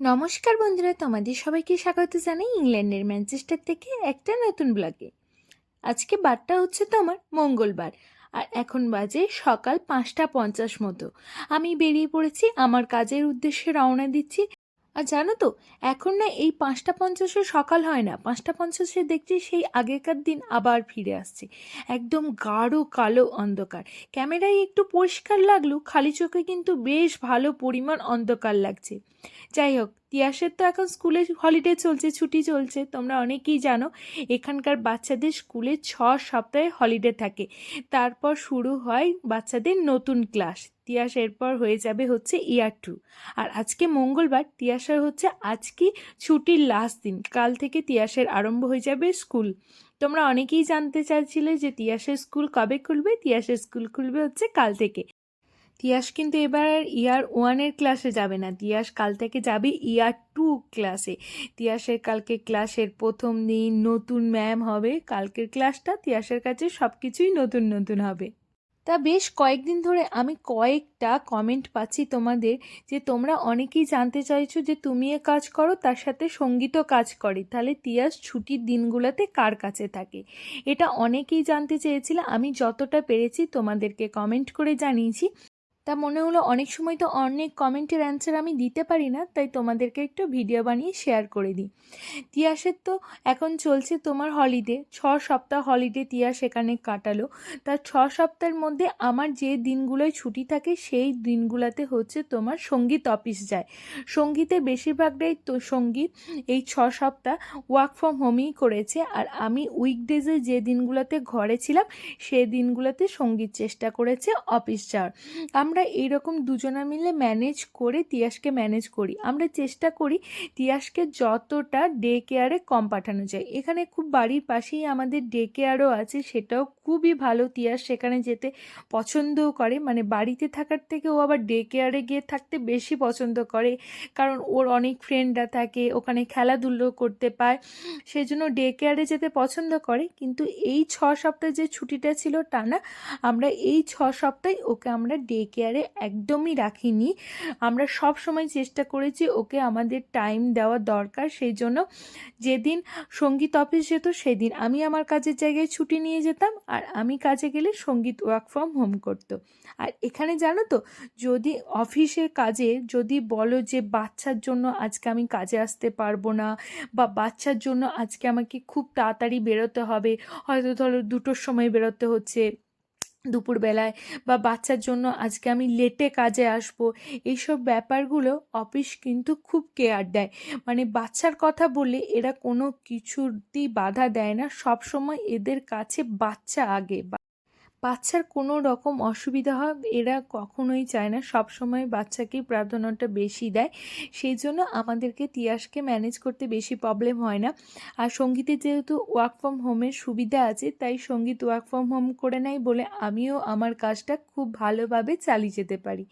নমস্কার বন্ধুরা, তোমাদের সবাইকে স্বাগত জানাই ইংল্যান্ডের ম্যানচেস্টার থেকে একটা নতুন ব্লগে। আজকে বারটা হচ্ছে তোমার মঙ্গলবার, আর এখন বাজে সকাল পাঁচটা পঞ্চাশ মতো। আমি বেরিয়ে পড়েছি, আমার কাজের উদ্দেশ্যে রওনা দিচ্ছি আর জানো তো, এখন না এই পাঁচটা পঞ্চাশে সকাল হয় না। পাঁচটা পঞ্চাশে দেখছি সেই আগেকার দিন আবার ফিরে আসছে। একদম গাঢ় কালো অন্ধকার। ক্যামেরায় একটু পরিষ্কার লাগল, খালি চোখে কিন্তু বেশ ভালো পরিমাণ অন্ধকার লাগছে। যাই হোক তিয়াসের তো এখন স্কুলে হলিডে চলছে, ছুটি চলছে, তোমরা অনেকেই জানো, এখানকার বাচ্চাদের স্কুলে ছ সপ্তাহে হলিডে থাকে। তারপর শুরু হয় বাচ্চাদের নতুন ক্লাস তিয়াস এরপর হয়ে যাবে হচ্ছে ইয়ার টু আর আজকে মঙ্গলবার, তিয়াসের হচ্ছে আজকে ছুটির লাস্ট দিন, কাল থেকে তিয়াসের আরম্ভ হয়ে যাবে স্কুল তোমরা অনেকেই জানতে চাইছিলে যে তিয়াসের স্কুল কবে খুলবে, তিয়াসের স্কুল খুলবে হচ্ছে কাল থেকে। তিয়াস কিন্তু এবার ইয়ার ওয়ানের ক্লাসে যাবে না। তিয়াস কাল থেকে যাবে ইয়ার টু ক্লাসে। তিয়াসের কালকে ক্লাসের প্রথম দিন নতুন ম্যাম হবে। কালকের ক্লাসটা তিয়াসের কাছে সব কিছুই নতুন নতুন হবে। তা বেশ কয়েকদিন ধরে আমি কয়েকটা কমেন্ট পাচ্ছি তোমাদের যে তোমরা অনেকেই জানতে চাইছো যে তুমি এ কাজ করো, তার সাথে সঙ্গীতও কাজ করে। তাহলে তিয়াস ছুটির দিনগুলোতে কার কাছে থাকে? এটা অনেকেই জানতে চেয়েছিল। আমি যতটা পেরেছি তোমাদেরকে কমেন্ট করে জানিয়েছি। তা মনে হলো অনেক সময় তো অনেক কমেন্টের অ্যান্সার আমি দিতে পারি না, তাই তোমাদেরকে একটু ভিডিও বানিয়ে শেয়ার করে দিই। তিয়াসের তো এখন চলছে তোমার হলিডে ছ সপ্তাহ হলিডে তিয়াস সেখানে কাটালো। তার ছ সপ্তাহের মধ্যে আমার যে দিনগুলোয় ছুটি থাকে, সেই দিনগুলোতে হচ্ছে তোমার সংগীত অফিস যায়। সঙ্গীতে বেশিরভাগটাই তো সংগীত, এই ছ সপ্তাহ ওয়ার্ক ফ্রম হোমই করেছে। আর আমি উইকডেজে যে দিনগুলোতে ঘরে ছিলাম, সেই দিনগুলোতে সংগীত চেষ্টা করেছে অফিস যাওয়ার। আমরা এইরকম দুজনা মিলে ম্যানেজ করে তিয়াসকে ম্যানেজ করি। আমরা চেষ্টা করি তিয়াসকে যতটা ডে কেয়ারে কম পাঠানো যায়। এখানে খুব বাড়ির পাশেই আমাদের ডে কেয়ারও আছে, সেটাও খুবই ভালো। তিয়াস সেখানে যেতে পছন্দও করে মানে বাড়িতে থাকার থেকে ও আবার ডে কেয়ারে গিয়ে থাকতে বেশি পছন্দ করে। কারণ ওর অনেক ফ্রেন্ডরা থাকে, ওখানে খেলাধুলো করতে পায় সেই জন্য ডে কেয়ারে যেতে পছন্দ করে। কিন্তু এই ছ সপ্তাহে যে ছুটিটা ছিল টানা আমরা এই ছ সপ্তাহে ওকে আমরা ডে কেয়ারে একদমই রাখিনি। আমরা সব সময় চেষ্টা করেছি ওকে আমাদের টাইম দেওয়া দরকার, সেই জন্য যেদিন সংগীত অফিস যেত সেদিন আমি আমার কাজের জায়গায় ছুটি নিয়ে যেতাম আর আমি কাজে গেলে সংগীত ওয়ার্ক ফ্রম হোম করতো। আর এখানে জানো তো, যদি অফিসের কাজে যদি বলো যে বাচ্চার জন্য আজকে আমি কাজে আসতে পারব না বা বাচ্চার জন্য আজকে আমাকে খুব তাড়াতাড়ি বেরোতে হবে, হয়তো ধরো দুটোর সময় বেরোতে হচ্ছে দুপুরবেলায় বা বাচ্চার জন্য আজকে আমি লেটে কাজে আসব, এইসব ব্যাপারগুলো অফিস কিন্তু খুব কেয়ার দেয়। মানে বাচ্চার কথা বলে এরা কোনো কিছুতেই বাধা দেয় না, সবসময় এদের কাছে বাচ্চা আগে বাচ্চার কোনো রকম অসুবিধা হয়, এরা কখনোই চায় না। সব সময় বাচ্চাকেই প্রাধান্যটা বেশি দেয়। সেই জন্য আমাদেরকে তিয়াসকে ম্যানেজ করতে বেশি প্রবলেম হয় না। আর সঙ্গীতে যেহেতু ওয়ার্ক ফ্রম হোমের সুবিধা আছে, তাই সংগীত ওয়ার্ক ফ্রম হোম করে নেয় বলে আমিও আমার কাজটা খুব ভালোভাবে চালিয়ে যেতে পারি।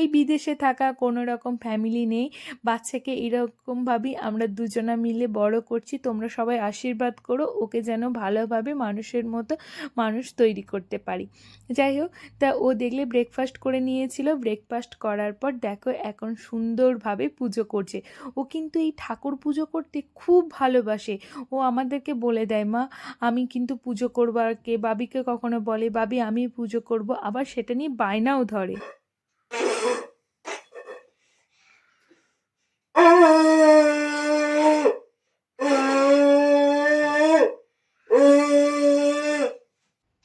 এই বিদেশে থাকা কোনো রকম ফ্যামিলি নেই, বাচ্চাকে এরকমভাবেই আমরা দুজনা মিলে বড় করছি, তোমরা সবাই আশীর্বাদ করো, ওকে যেন ভালোভাবে মানুষের মতো মানুষ তৈরি করতে পারি। পারি। যাই হোক, তা ও দেখলে ব্রেকফাস্ট করে নিয়েছিল। ব্রেকফাস্ট করার পর দেখো এখন সুন্দরভাবে পুজো করছে। ও কিন্তু এই ঠাকুর পুজো করতে খুব ভালোবাসে। ও আমাদেরকে বলে দেয়, মা, আমি কিন্তু পুজো করব আর কে বাবিকে কখনো বলে, বাবি, আমি পুজো করব। আবার সেটা নিয়ে বায়নাও ধরে।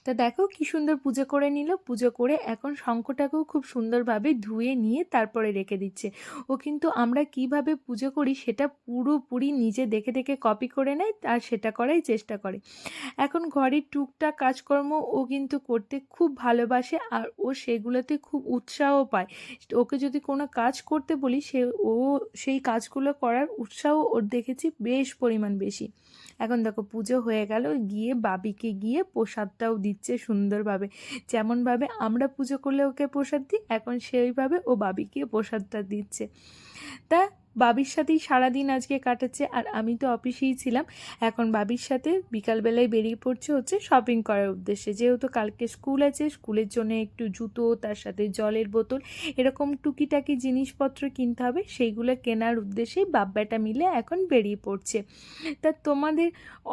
তা দেখো কি সুন্দর পুজো করে নিল। পুজো করে এখন শঙ্খটাকেও খুব সুন্দরভাবে ধুয়ে নিয়ে তারপরে রেখে দিচ্ছে। ও কিন্তু আমরা কীভাবে পুজো করি সেটা পুরোপুরি নিজে দেখে দেখে কপি করে নেয় আর সেটা করাই চেষ্টা করে। এখন ঘরের টুকটাক কাজকর্ম ও কিন্তু করতে খুব ভালোবাসে আর ও সেগুলোতে খুব উৎসাহ পায়। ওকে যদি কোনো কাজ করতে বলি সে ও সেই কাজগুলো করার উৎসাহ ওর দেখেছি বেশ পরিমাণ বেশি। এখন দেখো পুজো হয়ে গেল, গিয়ে বাবিকে গিয়ে প্রসাদটাও দিচ্ছে। সুন্দরভাবে। যেমনভাবে আমরা পুজো করলে ওকে প্রসাদ দিই, এখন সেইভাবে ও বাবিকে প্রসাদটা দিচ্ছে। তা বাবির সাথেই সারাদিন আজকে কাটাচ্ছে আর আমি তো অফিসেই ছিলাম। এখন বাবির সাথে বিকালবেলায় বেরিয়ে পড়ছে হচ্ছে শপিং করার উদ্দেশ্যে। যেহেতু কালকে স্কুল আছে স্কুলের জন্য একটু জুতো, তার সাথে জলের বোতল, এরকম টুকিটাকি জিনিসপত্র কিনতে হবে, সেইগুলো কেনার উদ্দেশ্যেই বাব্বাটা মিলে এখন বেরিয়ে পড়ছে। তা তোমাদের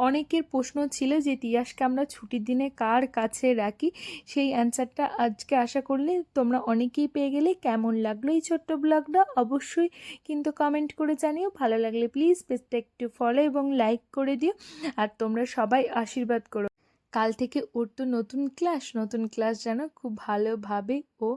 অনেকের প্রশ্ন ছিল যে, তিয়াসকে আমরা ছুটির দিনে কার কাছে রাখি? সেই অ্যান্সারটা আজকে আশা করলে তোমরা অনেকেই পেয়ে গেলে। কেমন লাগল এই ছোট্ট ব্লগটা অবশ্যই কিন্তু কমেন্ট করে জানিও। ভালো লাগলে প্লিজ পেজটা একটু ফলো এবং লাইক করে দিও। আর তোমরা সবাই আশীর্বাদ করো। কাল থেকে ওর তো নতুন ক্লাস নতুন ক্লাস যেন খুব ভালোভাবে ও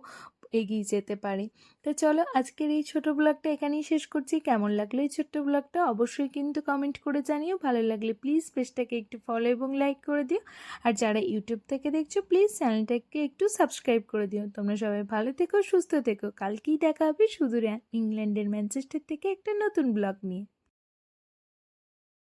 এগিয়ে যেতে পারে। তো চলো আজকের এই ছোট ব্লগটা এখানেই শেষ করছি। কেমন লাগল এই ছোট্ট ব্লগটা অবশ্যই কিন্তু কমেন্ট করে জানিও। ভালো লাগলে প্লিজ পেজটাকে একটু ফলো এবং লাইক করে দিও। আর যারা ইউটিউব থেকে দেখছ প্লিজ চ্যানেলটাকে একটু সাবস্ক্রাইব করে দিও। তোমরা সবাই ভালো থেকো, সুস্থ থেকো। কালকেই দেখা হবে সুদূরে ইংল্যান্ডের ম্যানচেস্টার থেকে একটা নতুন ব্লগ নিয়ে।